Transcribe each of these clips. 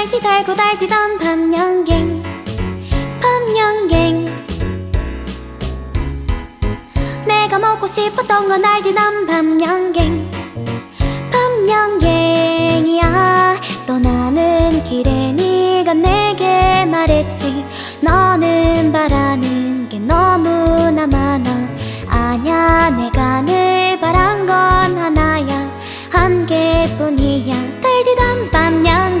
달디 달고 달디 달고 달디던 밤연갱. 밤연갱. 내가 먹고 싶었던 건 달디던 밤연갱. 밤연갱이야. 떠나는 길에 네가 내게 말했지. 너는 바라는 게 너무나 많아. 아냐 내가 늘 바란 건 하나야. 한 개뿐이야. 달디던 밤연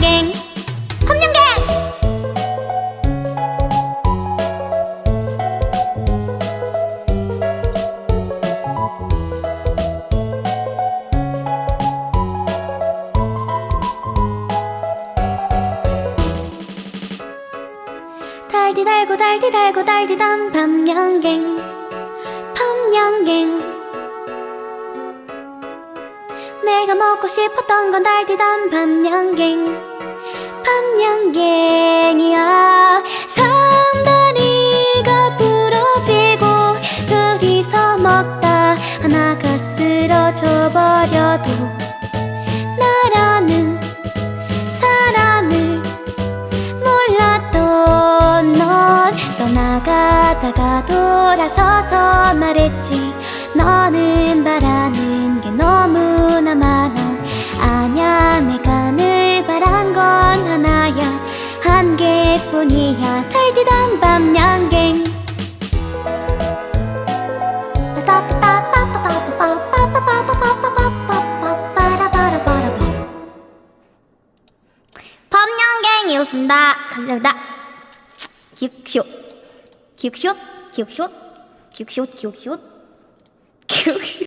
달디 달고 달디 달고 달디던 밤연갱. 밤연갱. 내가 먹고 싶었던 건 달디던 밤연갱. 밤연갱이야 버려도 나라는 사람을 몰랐던 넌 떠나가다가 돌아서서 말했지. 너는 바라는 게 너무나 많아. 아냐 내가 늘 바란 건 하나야. 한 개뿐이야. 달디던 밤양갱 밤양갱 이었습니다. 감사합니다. 기억쇼. 기억쇼? 기억쇼? 기억쇼? 기억쇼? 기억쇼